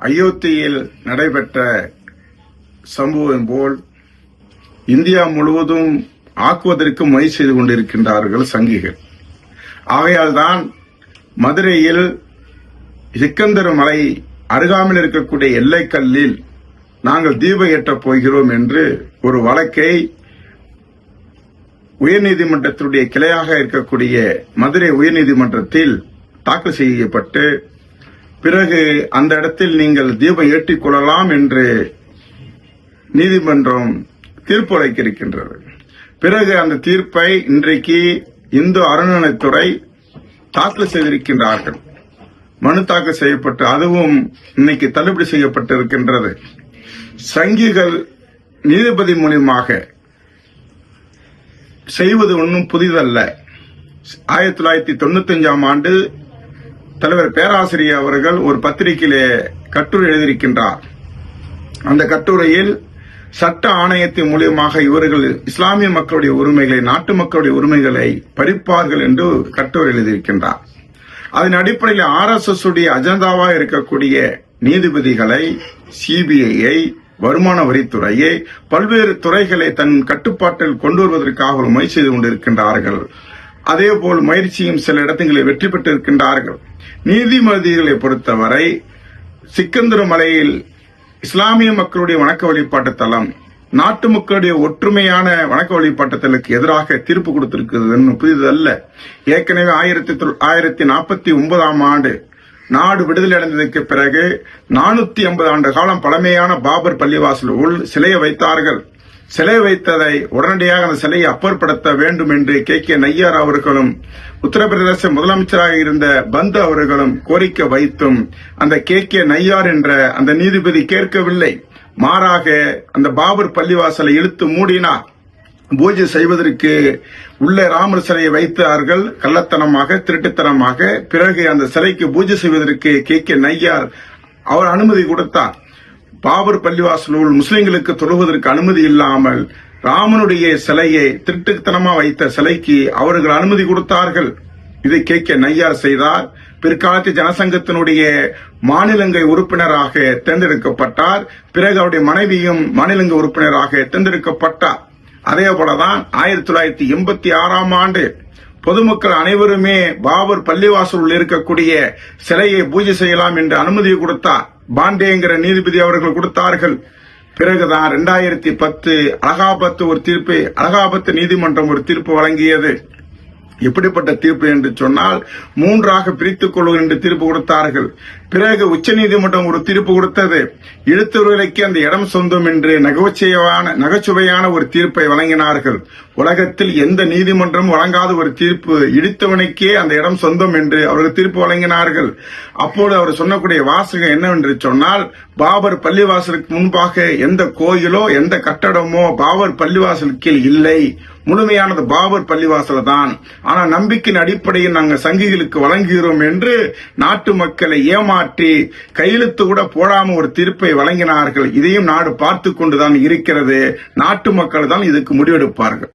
அயோத்தியில் நடைபெற்ற சம்பவம் போல் இந்தியா முழுவதும் ஆக்குவதற்கு முயற்சி செய்து கொண்டிருக்கின்றார்கள் சங்கிகள். ஆகையால் தான் மதுரையில் சிக்கந்தர் மலை அருகாமையில் இருக்கக்கூடிய எல்லைக்கல்லில் நாங்கள் தீபம் ஏற்றப் போகிறோம் என்று ஒரு வழக்கை உயர்நீதிமன்றத்தினுடைய கிளையாக இருக்கக்கூடிய மதுரை உயர்நீதிமன்றத்தில் தாக்கல் செய்யப்பட்டு பிறகு அந்த இடத்தில் நீங்கள் தீபம் ஏற்றிக் கொள்ளலாம் என்று நீதிமன்றம் தீர்ப்பு அளிக்கிருக்கின்றது பிறகு அந்த தீர்ப்பை இன்றைக்கு இந்து அறநிலைத்துறை தாக்கல் செய்திருக்கின்றார்கள். மனு தாக்கல் செய்யப்பட்டு அதுவும் இன்னைக்கு தள்ளுபடி செய்யப்பட்டிருக்கின்றது. சங்கிகள் நீதிபதி மூலியமாக செய்வது ஒன்றும் புதிதல்ல. ஆயிரத்தி தொள்ளாயிரத்தி தொண்ணூத்தி அஞ்சாம் ஆண்டு தலைவர் பேராசிரியர் அவர்கள் ஒரு பத்திரிகையிலே கட்டுரை எழுதியிருக்கின்றார். அந்த கட்டுரையில் சட்ட ஆணையத்தின் மூலியமாக இவர்கள் இஸ்லாமிய மக்களுடைய உரிமைகளை நாட்டு மக்களுடைய உரிமைகளை பறிப்பார்கள் என்று கட்டுரை எழுதியிருக்கின்றார். அதன் அடிப்படையில் ஆர் எஸ் எஸ் உடைய அஜெண்டாவாக இருக்கக்கூடிய நீதிபதிகளை சிபிஐயை வருமான வரித்துறையை பல்வேறு துறைகளை தன் கட்டுப்பாட்டில் கொண்டு வருவதற்காக ஒரு முயற்சி செய்து கொண்டிருக்கின்றார்கள். அதேபோல் முயற்சியும் சில இடங்களில் வெற்றி பெற்றிருக்கின்றார்கள். நீதிமதிகளை பொறுத்தவரை சிக்கந்தர மலையில் இஸ்லாமிய மக்களுடைய வணக்க வழிபாட்டு தலம் நாட்டு மக்களுடைய ஒற்றுமையான வணக்க வழிபாட்டு எதிராக தீர்ப்பு கொடுத்திருக்கிறது புதிதல்ல ஏற்கனவே ஆயிரத்தி ஆயிரத்தி நாற்பத்தி ஒன்பதாம் ஆண்டு நாடு விடுதலை அடைந்ததற்கு பிறகு நானூத்தி ஐம்பது ஆண்டு காலம் பழமையான பாபர் பள்ளிவாசல் உள் சிலையை வைத்தார்கள். சிலை வைத்ததை உடனடியாக அந்த சிலையை அப்பற்படுத்த வேண்டும் என்று கே. கே. நையார் அவர்களும் உத்தரப்பிரதேச முதலமைச்சராக இருந்த பந்து அவர்களும் கோரிக்கை வைத்தும் அந்த கே. கே. நையார் என்ற அந்த நீதிபதி கேட்கவில்லை. மாறாக அந்த பாபர் பள்ளிவாசலை இழுத்து மூடினார். பூஜை செய்வதற்கு உள்ளே ராமர் சிலையை வைத்தார்கள். கள்ளத்தனமாக திருட்டுத்தனமாக. பிறகு அந்த சிலைக்கு பூஜை செய்வதற்கு கே. கே. நையார் அவர் அனுமதி கொடுத்தார். பாபர் பள்ளிவாசலுள் முஸ்லிம்களுக்கு தொழுவதற்கு அனுமதி இல்லாமல் ராமனுடைய சிலையை திருட்டுத்தனமா வைத்த சிலைக்கு அவர்கள் அனுமதி கொடுத்தார்கள். இதை கே கே நய்யார் செய்தார். பிற்காலத்தில் ஜனசங்கத்தினுடைய மாநிலங்க உறுப்பினராக தேர்ந்தெடுக்கப்பட்டார். பிறகு அவருடைய மனைவியும் மாநிலங்க உறுப்பினராக தேர்ந்தெடுக்கப்பட்டார். அதே போலதான் ஆயிரத்தி தொள்ளாயிரத்தி எண்பத்தி ஆறாம் ஆண்டு பொதுமக்கள் அனைவருமே பாபர் பள்ளிவாசலில் இருக்கக்கூடிய சிலையை பூஜை செய்யலாம் என்று அனுமதி கொடுத்தார் பாண்டேங்கிற நீதிபதி அவர்கள் கொடுத்தார்கள். பிறகுதான் இரண்டாயிரத்தி பத்து அலகாபாத் ஒரு தீர்ப்பு அலகாபாத் நீதிமன்றம் ஒரு தீர்ப்பு வழங்கியது. எப்படிப்பட்ட தீர்ப்பு என்று சொன்னால் மூன்றாக பிரித்துக் கொள்வது என்று தீர்ப்பு கொடுத்தார்கள். பிறகு உச்சநீதிமன்றம் ஒரு தீர்ப்பு கொடுத்தது. எழுத்தவர்களுக்கு அந்த இடம் சொந்தம் என்று நகைச்சுவையான நகைச்சுவையான ஒரு தீர்ப்பை வழங்கினார்கள். உலகத்தில் எந்த நீதிமன்றம் வழங்காத ஒரு தீர்ப்பு இடித்தவனுக்கே அந்த இடம் சொந்தம் என்று அவர்கள் தீர்ப்பு வழங்கினார்கள். அப்போது அவர் சொன்னக்கூடிய வாசகம் என்னவென்று சொன்னால் பாபர் பள்ளிவாசலுக்கு முன்பாக எந்த கோயிலோ எந்த கட்டடமோ பாபர் பள்ளிவாசலுக்கு இல்லை. முழுமையானது பாபர் பள்ளிவாசல தான். ஆனா நம்பிக்கையின் அடிப்படையில் நாங்கள் சங்கிகளுக்கு வழங்குகிறோம் என்று நாட்டு மக்களை ஏமாற்றி கையெழுத்து கூட போடாம ஒரு தீர்ப்பை வழங்கினார்கள். இதையும் நாடு பார்த்து கொண்டுதான் இருக்கிறது. நாட்டு மக்கள் தான் இதுக்கு முடிவெடுப்பார்கள்.